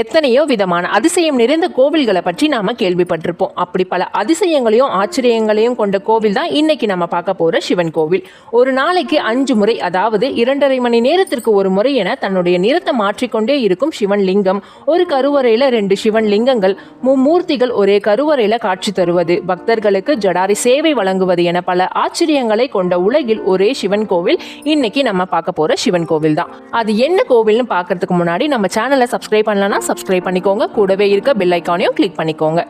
எத்தனையோ விதமான அதிசயம் நிறைந்த கோவில்களை பற்றி நாம கேள்விப்பட்டிருப்போம். அப்படி பல அதிசயங்களையும் ஆச்சரியங்களையும் கொண்ட கோவில் தான் இன்னைக்கு நம்ம பார்க்க போற சிவன் கோவில். ஒரு நாளைக்கு அஞ்சு முறை அதாவது இரண்டரை மணி நேரத்திற்கு ஒரு முறை என தன்னுடைய நிறத்தை மாற்றிக்கொண்டே இருக்கும் சிவன் லிங்கம் ஒரு கருவறையில ரெண்டு சிவன் லிங்கங்கள் மும்மூர்த்திகள் ஒரே கருவறையில காட்சி தருவது. பக்தர்களுக்கு ஜடாரி சேவை வழங்குவது என பல ஆச்சரியங்களை கொண்ட உலகில் ஒரே சிவன் கோவில் இன்னைக்கு நம்ம பார்க்க போற சிவன் கோவில் தான். அது என்ன கோவில்னு பார்க்கறதுக்கு முன்னாடி நம்ம சேனலை சப்ஸ்கிரைப் பண்ணலன்னா சப்ஸ்கிரைப் பண்ணிக்கோங்க. கூடவே இருக்க பெல் ஐக்கானையும் கிளிக் பண்ணிக்கோங்க.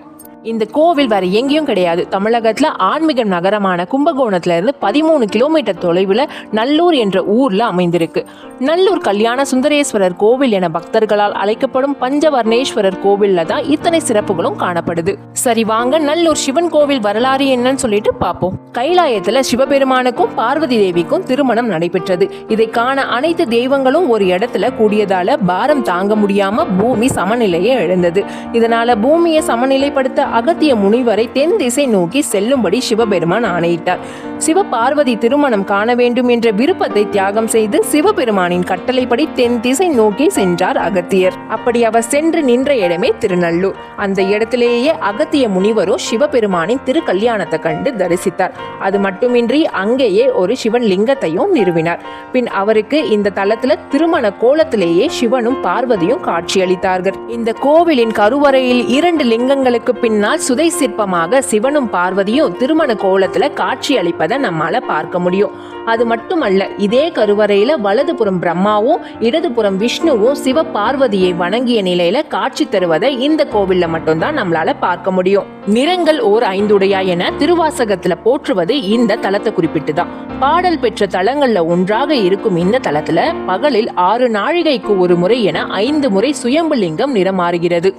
இந்த கோவில் வேற எங்கேயும் கிடையாது. தமிழகத்துல ஆன்மீக நகரமான கும்பகோணத்துல இருந்து பதிமூணு கிலோமீட்டர் தொலைவில் நல்லூர் என்ற ஊர்ல அமைந்திருக்கு. நல்லூர் கல்யாண சுந்தரேஸ்வரர் கோவில் என பக்தர்களால் அழைக்கப்படும் பஞ்சவர்ணேஸ்வரர் கோவில்ல தான் இத்தனை சிறப்புகளும் காணப்படுது. சரி வாங்க நல்லூர் சிவன் கோவில் வரலாறு என்னன்னு சொல்லிட்டு பார்ப்போம் கைலாயத்துல சிவபெருமானுக்கும் பார்வதி தேவிக்கும் திருமணம் நடைபெற்றது. இதை காண அனைத்து தெய்வங்களும் ஒரு இடத்துல கூடியதால பாரம் தாங்க முடியாம பூமி சமநிலையை இழந்தது. இதனால பூமியை சமநிலைப்படுத்த அகத்திய முனிவரை தென் திசை நோக்கி செல்லும்படி சிவபெருமான் ஆணையிட்டார். சிவபார்வதி திருமணம் காண வேண்டும் என்ற விருப்பத்தை தியாகம் செய்து சிவபெருமானின் கட்டளைப்படி தென் திசை நோக்கி சென்றார் அகத்தியர். அப்படி அவர் சென்று நின்ற இடமே திருநள்ளூர் அந்த இடத்திலேயே அகத்திய முனிவரும் சிவபெருமானின் திருக்கல்யாணத்தை கண்டு தரிசித்தார். அது மட்டுமின்றி அங்கேயே ஒரு சிவன் லிங்கத்தையும் நிறுவினார். பின் அவருக்கு இந்த தளத்துல திருமண கோலத்திலேயே சிவனும் பார்வதியும் காட்சியளித்தார்கள். இந்த கோவிலின் கருவறையில் இரண்டு லிங்கங்களுக்கு நாள் சுதை சிற்பமாக சிவனும் பார்வதியும் திருமண கோலத்துல காட்சி அளிப்பதை நம்மால பார்க்க முடியும். அது மட்டுமல்ல இதே கருவறையில வலதுபுறம் பிரம்மாவும் இடதுபுறம் விஷ்ணுவும் சிவ பார்வதியை வணங்கிய நிலையில காட்சி தருவதை இந்த கோவில்ல மட்டும்தான் நம்மளால பார்க்க முடியும். நிறங்கள் ஓர் ஐந்துடையா என திருவாசகத்துல போற்றுவது இந்த தலத்தை குறிப்பிட்டுதான். பாடல் பெற்ற தலங்கள்ல ஒன்றாக இருக்கும் இந்த தலத்துல பகலில் ஆறு நாழிகைக்கு ஒரு முறை என ஐந்து முறை சுயம்புலிங்கம் நிறமாறுகிறது.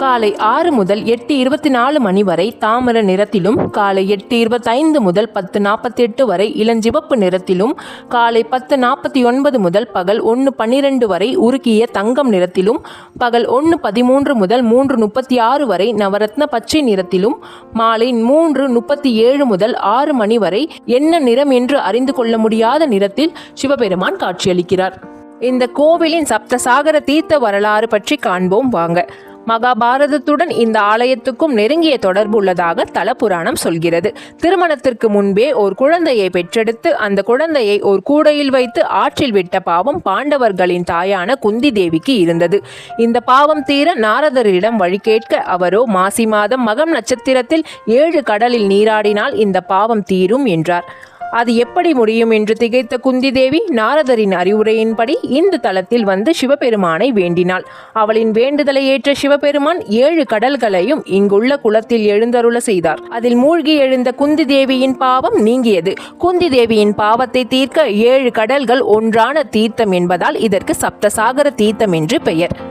காலை ஆறு முதல் எட்டு இருபத்தி நாலு மணி வரை தாமர நிறத்திலும் காலை எட்டு இருபத்தைந்து முதல் பத்து நாற்பத்தி எட்டு வரை இளஞ்சிவப்பு நிறத்திலும் காலை பத்து நாற்பத்தி ஒன்பது முதல் பகல் ஒன்று பன்னிரெண்டு வரை உருக்கிய தங்கம் நிறத்திலும் பகல் ஒன்று பதிமூன்று முதல் மூன்று முப்பத்தி ஆறு வரை நவரத்ன பச்சை நிறத்திலும் மாலை மூன்று முப்பத்தி ஏழு முதல் ஆறு மணி வரை என்ன நிறம் என்று அறிந்து கொள்ள முடியாத நிறத்தில் சிவபெருமான் காட்சியளிக்கிறார். இந்த கோவிலின் சப்தசாகர தீர்த்த வரலாறு பற்றி காண்போம். வாங்க. மகாபாரதத்துடன் இந்த ஆலயத்துக்கும் நெருங்கிய தொடர்பு உள்ளதாக தல புராணம் சொல்கிறது. திருமணத்திற்கு முன்பே ஒரு குழந்தையை பெற்றெடுத்து அந்த குழந்தையை ஒரு கூடையில் வைத்து ஆற்றில் விட்ட பாவம் பாண்டவர்களின் தாயான குந்தி தேவிக்கு இருந்தது. இந்த பாவம் தீர நாரதரிடம் வழி கேட்க அவரோ மாசி மாதம் மகம் நட்சத்திரத்தில் ஏழு கடலில் நீராடினால் இந்த பாவம் தீரும் என்றார். அது எப்படி முடியும் என்று திகைத்த குந்தி தேவி நாரதரின் அறிவுரையின்படி இந்த தலத்தில் வந்து சிவபெருமானை வேண்டினாள். அவளின் வேண்டுதலை ஏற்ற சிவபெருமான் ஏழு கடல்களையும் இங்குள்ள குளத்தில் எழுந்தருள செய்தார். அதில் மூழ்கி எழுந்த குந்தி தேவியின் பாவம் நீங்கியது. குந்தி தேவியின் பாவத்தை தீர்க்க ஏழு கடல்கள் ஒன்றான தீர்த்தம் என்பதால் இதற்கு சப்தசாகர தீர்த்தம் என்று பெயர்.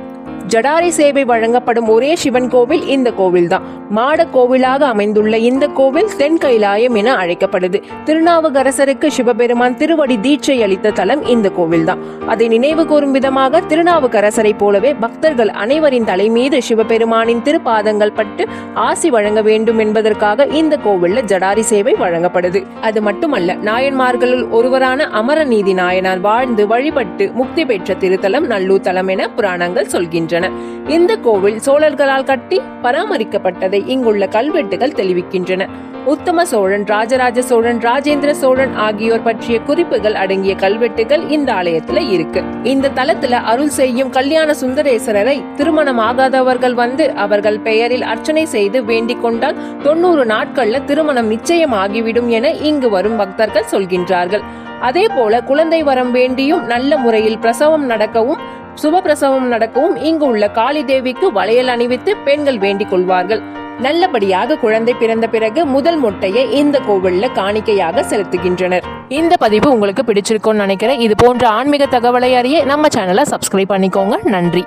ஜடாரி சேவை வழங்கப்படும் ஒரே சிவன் கோவில் இந்த கோவில்தான். மாட கோவிலாக அமைந்துள்ள இந்த கோவில் தென் கைலாயம் என அழைக்கப்படுது. திருநாவுக்கரசருக்கு சிவபெருமான் திருவடி தீட்சை அளித்த தலம் இந்த கோவில்தான். அதை நினைவு கூறும் விதமாக திருநாவுக்கரசரை போலவே பக்தர்கள் அனைவரின் தலைமீது சிவபெருமானின் திருப்பாதங்கள் பட்டு ஆசி வழங்க வேண்டும் என்பதற்காக இந்த கோவில்ல ஜடாரி சேவை வழங்கப்படுது. அது மட்டுமல்ல நாயன்மார்களுள் ஒருவரான அமரநீதி நாயனார் வாழ்ந்து வழிபட்டு முக்தி பெற்ற திருத்தலம் நல்லூர் தலம் என புராணங்கள் சொல்கின்றன. இந்த கோவில் சோழர்களால் கட்டி பராமரிக்கப்பட்டதை இங்குள்ள கல்வெட்டுகள் தெரிவிக்கின்றன உத்தம சோழன் ராஜராஜ சோழன் ராஜேந்திர சோழன் ஆகியோர் பற்றிய குறிப்புகள் அடங்கிய கல்வெட்டுகள் இந்த ஆலயத்துல இருக்கு. இந்த தலத்துல அருள் செய்யும் கல்யாண சுந்தரேஸ்வரரை திருமணம் ஆகாதவர்கள் வந்து அவர்கள் பெயரில் அர்ச்சனை செய்து வேண்டிக் கொண்டால் தொண்ணூறு நாட்கள்ல திருமணம் நிச்சயம் ஆகிவிடும் என இங்கு வரும் பக்தர்கள் சொல்கின்றார்கள். அதே போல குழந்தை வரம் வேண்டியும் நல்ல முறையில் பிரசவம் நடக்கவும் சுபப்பிரசவம் நடக்கவும் இங்கு உள்ள காளி தேவிக்கு வளையல் அணிவித்து பெண்கள் வேண்டிக் கொள்வார்கள். நல்லபடியாக குழந்தை பிறந்த பிறகு முதல் முட்டையை இந்த கோவில்ல காணிக்கையாக செலுத்துகின்றனர். இந்த பதிவு உங்களுக்கு பிடிச்சிருக்கும்னு நினைக்கிறேன். இது போன்ற ஆன்மீக தகவலை அறிய நம்ம சேனலை சப்ஸ்கிரைப் பண்ணிக்கோங்க. நன்றி.